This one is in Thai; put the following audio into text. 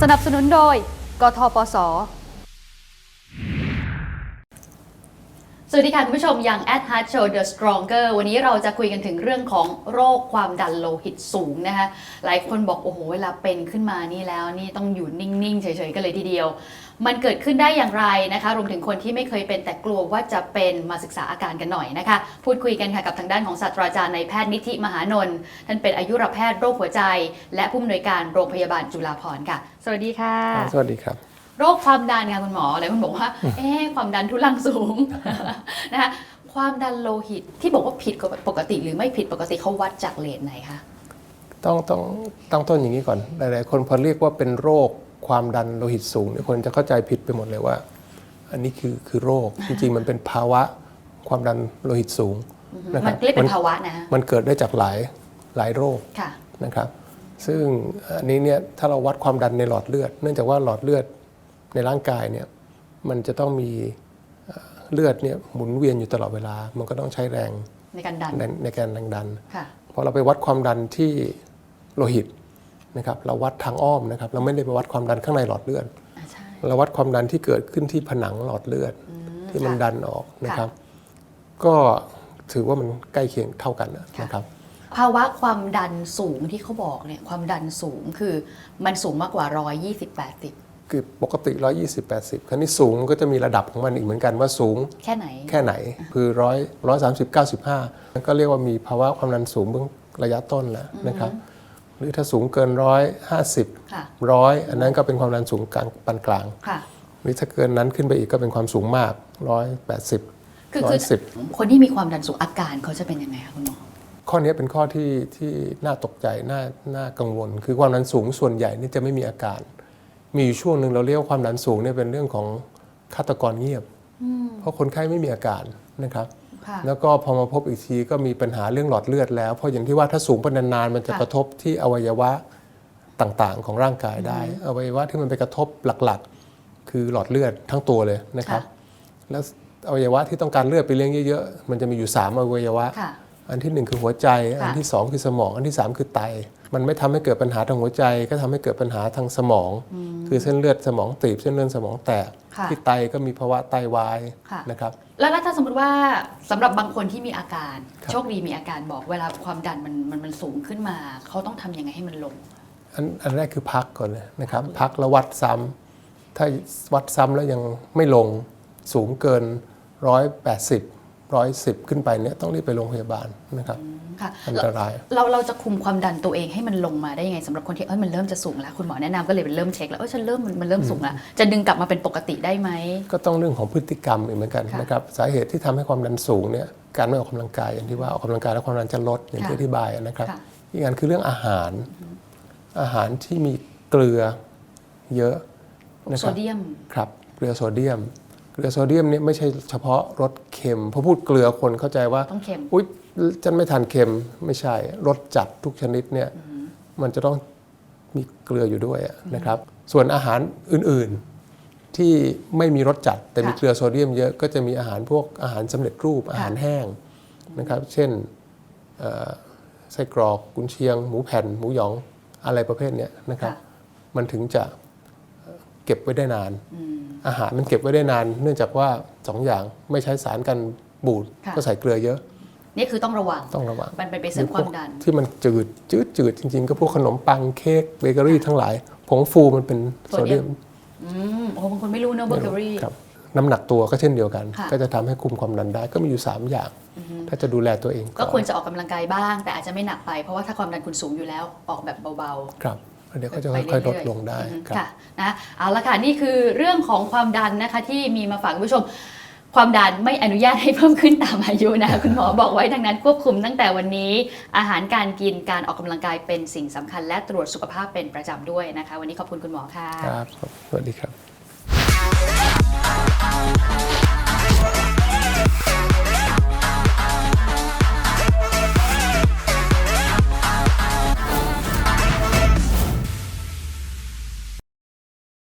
สนับสนุนโดย กทปส สวัสดีค่ะ คุณผู้ชมยัง at heart show the stronger วันนี้เราจะคุยกันถึงเรื่องของโรคความดันโลหิตสูงนะคะ หลายคนบอก โอ้โห เวลาเป็นขึ้นมานี่แล้วนี่ต้องอยู่นิ่ง ๆ เฉย ๆ กันเลยทีเดียว มันเกิดขึ้นได้อย่างไรนะคะ รวมถึงคนที่ไม่เคยเป็นแต่กลัวว่าจะเป็นมาศึกษาอาการกันหน่อยนะคะ พูดคุยกันค่ะกับทางด้านของศาสตราจารย์นายแพทย์นิธิมหานนท์ท่านเป็นอายุรแพทย์โรคหัวใจ และผู้อำนวยการโรงพยาบาลจุฬาภรณ์ค่ะ สวัสดีค่ะ สวัสดีครับ โรคความดันค่ะคุณหมอหลายคนบอกว่า เอ๊ะความดันทุลังสูงนะคะความดันโลหิตที่บอกว่าผิดปกติหรือไม่ผิดปกติเขาวัดจากเลทไหนคะต้องต้องตั้งต้นอย่างนี้ก่อน หลาย ๆ คนพอเรียกว่าเป็นโรคความดันโลหิตสูงเนี่ยคนจะเข้าใจผิดไปหมดเลยว่า อันนี้คือคือโรคจริง ๆ มันเป็นภาวะความดันโลหิตสูงนะคมัรันบเรียกเป็นภาวะนะฮะมันเกิดได้จากหลายหลายโรคค่ะนะครับ ซึ่งอันนี้เนี่ยถ้าเราวัดความดันในหลอดเลือด เนื่องจากว่าหลอดเลือด ในร่างกายเนี่ยมันจะต้องมีเอ่อเลือดเนี่ยหมุนเวียนอยู่ตลอดเวลา มันก็ต้องใช้แรงในการดันในในการแรงดันค่ะพอเราไปวัดความดันที่โลหิตนะครับเราวัดทางอ้อมนะครับ เราไม่ได้ไปวัดความดันข้างในหลอดเลือดอ่าใช่เราวัดความดันที่เกิดขึ้นที่ผนังหลอดเลือดอืมที่มันค่ะดันออกนะครับ ก็ถือว่ามันใกล้เคียงเท่ากันนะครับ ภาวะความดันสูงที่เขาบอกเนี่ยความดันสูงคือมันสูงมากกว่า 120 80 คือปกติ 120 80 ครั้นี้สูงมันก็จะมีระดับของมันอีกเหมือนกันว่าสูงแค่ไหน แค่ไหนคือร้อยร้อยสามสิบเก้าสิบห้าก็เรียกว่ามีภาวะความดันสูงเบื้องระยะต้นแล้วนะครับ หรือถ้าสูงเกินร้อยห้าสิบค่ะร้อยอันนั้นก็เป็นความดันสูงกลางปานกลาง ค่ะ หรือถ้าเกินนั้นขึ้นไปอีกก็เป็นความสูงมากร้อยแปดสิบคือร้อคืยอสิบคนที่มีความดันสูงอาการเขาจะเป็นยังไงคะคุณหมอ ข้อนี้เป็นข้อที่ที่น่าตกใจน่าน่ากังวล คือความดันสูงส่วนใหญ่นี่จะไม่มีอาการ มีอยู่ช่วงหนึ่งเราเรียกว่าความดันสูงเนี่ยเป็นเรื่องของฆาตกรเงียบ เพราะคนไข้ไม่มีอาการนะครับค่ะแล้วก็พอมาพบอีกทีก็มีปัญหาเรื่องหลอดเลือดแล้ว เพราะอย่างที่ว่าถ้าสูงไปนานๆมันจะค่ะกระทบที่อวัยวะต่างๆ ของร่างกายได้ อวัยวะที่มันไปกระทบหลักๆ คือหลอดเลือดทั้งตัวเลยนะครับ แล้วอวัยวะที่ต้องการเลือดไปเลี้ยงเยอะๆ มันจะมีอยู่ 3 อวัยวะค่ะ อันที่หนึ่งคือหัวใจ อันที่สองคือสมอง อันที่สามคือไต มันไม่ทำให้เกิดปัญหาทางหัวใจ ก็ทำให้เกิดปัญหาทางสมอง คือเส้นเลือดสมองตีบเส้นเลือดสมองแตกค่ะที่ไตก็มีภาวะไตวายค่ะนะครับแล้วถ้าสมมติว่าสำหรับบางคนที่มีอาการครับโชคดีมีอาการบอกเวลาความดันมันมันมันสูงขึ้นมา เขาต้องทำยังไงให้มันลง อันอันแรกคือพักก่อนเลยนะครับ พักแล้ววัดซ้ำถ้าวัดซ้ำแล้วยังไม่ลงสูงเกิน 180 110ขึ้นไปเนี่ยต้องรีบไปโรงพยาบาลนะครับค่ะอันตรายเราเราจะคุมความดันตัวเองให้มันลงมาได้ยังไงสำหรับคนที่เอ้ยมันเริ่มจะสูงแล้วคุณหมอแนะนำก็เลยเป็นเริ่มเช็คแล้วเอ้ยฉันเริ่มมันมันเริ่มสูงแล้วจะดึงกลับมาเป็นปกติได้ไหมก็ต้องเรื่องของพฤติกรรมอีกเหมือนกันค่ะนะครับสาเหตุที่ทำให้ความดันสูงเนี่ยการไม่ออกกำลังกายอย่างที่ว่าออกกำลังกายแล้วความดันจะลดอย่างที่ค่ะอธิบายนะครับค่ะอีกอันคือเรื่องอาหาร อาหารที่มีเกลือเยอะนะคโซรับเดียมครับเกลือโซเดียมเก ลือโซเดียมเนี่ยไม่ใช่เฉพาะรสเค็มพอพูดเกลือคนเข้าใจว่าต้องเค็มอุ๊ยฉันไม่ทานเค็มไม่ใช่รสจัดทุกชนิดเนี่ยมันจะต้องมีเกลืออยู่ด้วยอะนะครับ ส่วนอาหารอื่นๆที่ไม่มีรสจัดแต่มีค่ะเกลือโซเดียมเยอะก็จะมีอาหารพวกอาหารสำเร็จรูปอาหารแห้งนะครับ เช่นเอ่อไส้กรอกกุนเชียง หมูแผ่น หมูหยองอะไรประเภทเนี้ยนะครับค่ะมันถึงจะเก็บไว้ได้นาน อาหารมันเก็บไว้ได้นาน เนื่องจากว่าสองอย่างไม่ใช้สารกันบูดค่ะ ก็ใส่เกลือเยอะนี่คือต้องระวัง ต้องระวังมันเป็นไปเสริมความดัน ที่มันจืดจืดจืดจริง ๆ ก็พวกขนมปังเค้กเบเกอรี่ทั้งหลาย ผงฟูมันเป็นโซเดียมอืมโอ้บางคนไม่รู้เนอะเบเกอรี่ ครับน้ำหนักตัวก็เช่นเดียวกัน ค่ะ ก็จะทำให้คุมความดันได้ก็มีอยู่ 3 อย่าง ถ้าจะดูแลตัวเองก็อนควรจะออกกำลังกายบ้าง แต่อาจจะไม่หนักไปเพราะว่าถ้าความดันคุณสูงอยู่แล้วออกแบบเบาๆครับแล้ว เดี๋ยวก็จะไปค่อยๆลเรื่ดอยๆลงได้อืมครับค่ะนะเอาละค่ะนี่คือเรื่องของความดันนะคะที่มีมาฝากคุณผู้ชม ความดันไม่อนุญาตให้เพิ่มขึ้นตามอายุนะคะคุณหมอบอกไว้ดังนั้นควบคุมตั้งแต่วันนี้ อาหารการกินการออกกำลังกายเป็นสิ่งสำคัญ และตรวจสุขภาพเป็นประจำด้วยนะคะ วันนี้ขอบคุณคุณหมอค่ะครับสวัสดีครับ